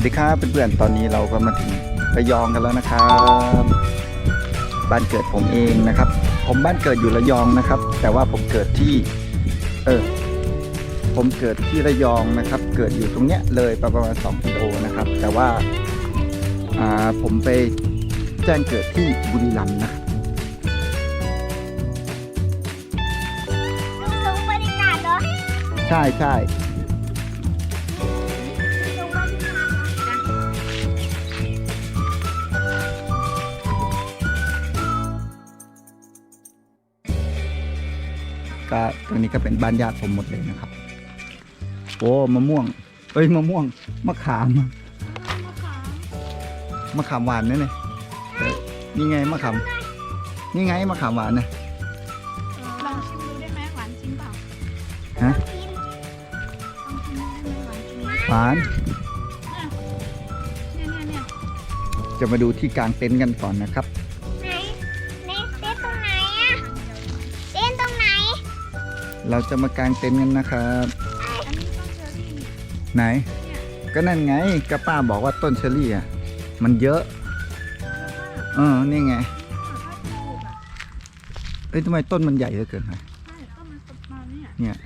วัสดีครับเพื่อนๆ ตอนนี้เราก็มาถึงระยองกันแล้วนะครับ บ้านเกิดผมเองนะครับ ผมบ้านเกิดอยู่ระยองนะครับ แต่ว่าผมเกิดที่ เออ ผมเกิดที่ระยองนะครับ เกิดอยู่ตรงเนี้ยเลยประมาณ2กิโลนะครับ แต่ว่า อ่า ผมไปแจ้งเกิดที่บุรีรัมย์นะลงบรรยากาศเหรอใช่ใช่ ก็ตรงนี้ก็เป็นบ้านญาติผมหมดเลยนะครับ โอ้มะม่วง เอ้ยมะม่วงมะขามมะขามหวานนี่นี่เออนี่ไงมะขามนี่ไงมะขามหวานนะลองชิมดูได้ไหมหวานจริงเปล่าฮะลองชิมดูได้ไหมหวานจริงไหมหวานเนี่ยเนี่ยเนี่ยจะมาดูที่กลางเต็นท์กันก่อนนะครับ เราจะมากางเต็นท์กันนะครับอันนี้ต้นเชอรี่ไหนเนี่ยก็นั่นไงก็ป้าบอกว่าต้นเชอรี่อะ มันเยอะ เออ นี่ไงถ้าปลูกอะเอ้ยทำไมต้นมันใหญ่เหลือเกินฮะใช่ต้นมันสดมาเนี่ยเนี่ย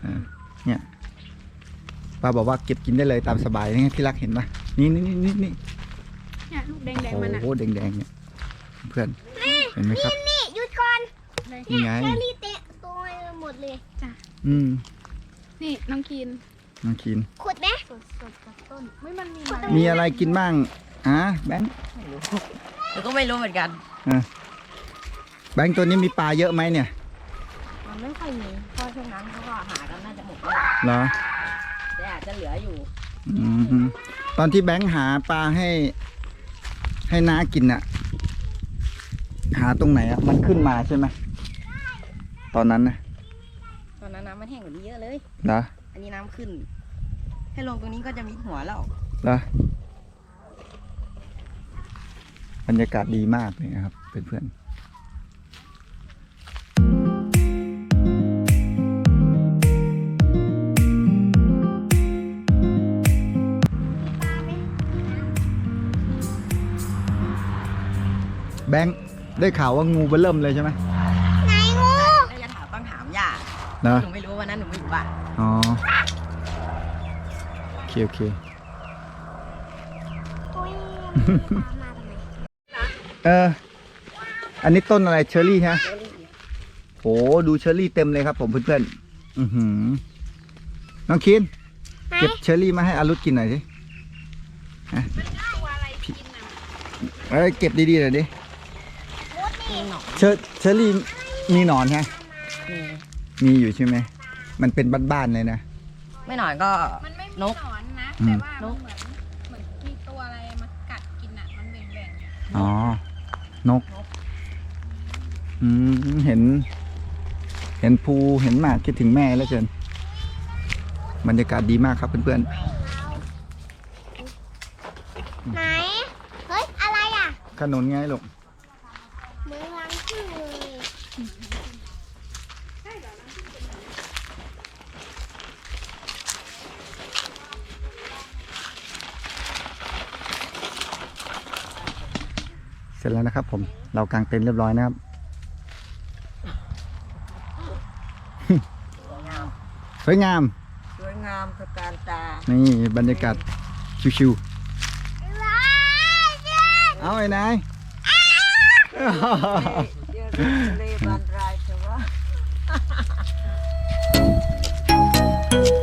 เออเนี่ยป้าบอกว่าเก็บกินได้เลยตามสบายนี่ไงที่รักเห็นปะนี่นี่นี่นี่นี่เนี่ยลูกแดงโอ้ๆมันอะโหแดงๆเนี่ยเพื่อนเห็นไหมครับนี่หยุดก่อนนี่ไงแครี่เตะตัวหม ดเลยอืมนี่น้องกินน้องคีนขุดไหมสดสดจากต้นไม่มันมีมีอะไรกินบ้างอะแบงค์หนูก็ไม่รู้เหมือนกันแบงค์ตัวนี้มีปลาเยอะไหมเนี่ย มันไม่ค่อยมีเพราะช่วงนั้นเขาก็หากันน่าจะหมดแล้วเหรอแต่อาจจะเหลืออยู่อืมตอนที่แบงค์หาปลาให้ ให้น้ากินอะหาตรงไหนอะมันขึ้นมาใช่ไหมตอนนั้นนะต อนนั้นน้ำมันแห้งกว่านี้เยอะเลยเหรออันนี้น้ำขึ้น ให้ลงตรงนี้ก็จะมีหัวแล้วเหรอบรรยากาศดีมากเลยนะครับเพื่อนๆแบงค์ได้ข่าวว่างูเบอเริ่มเลยใช่ไหม ไหนงู ถ้าจะถามต้องถาม ย่าเหรอหนูไม่รู้วันนั้นหนูไม่อยู่บ้านอ๋อโอเคโอเคโอ้ยมาทำไมเอออันนี้ต้นอะไรเชอร์รี่ฮะโหดูเชอร์รี่เต็มเลยครับ ผมเพื่อนๆอือหือน้องคินไหนเก็บเชอร์รี่มาให้อารุธกินหน่อยสิตัวอะไรกินอะเอ้ยเก็บดีๆหน่อยดิมีหนอนเชอเชอร์รี่มีหนอนฮะ มีมีอยู่ใช่ไหม มันเป็นบ้านๆเลยนะ ไม่หนอนก็ มันไม่มีนกหนอนนะอืมแต่ว่ามันเหมือนเหมือนมีตัวอะไรมากัดกินอะ มันแบ่งๆอ๋อ นก อืม เห็น เห็นภูเห็นหมากคิดถึงแม่แล้วเกิน บรรยากาศดีมากครับเพื่อนไหน เฮ้ย อะไรอะ ๆขนุนไงลูก เหมือนรังผึ้งเลย เสร็จแล้วนะครับ ผมเรากางเต็นเรียบร้อยนะครับ สวยงาม สวยงามสกานตา นี่บรรยากาศชิวๆเอาไอ้นายเดี๋ยวเรบันรใช่ไหม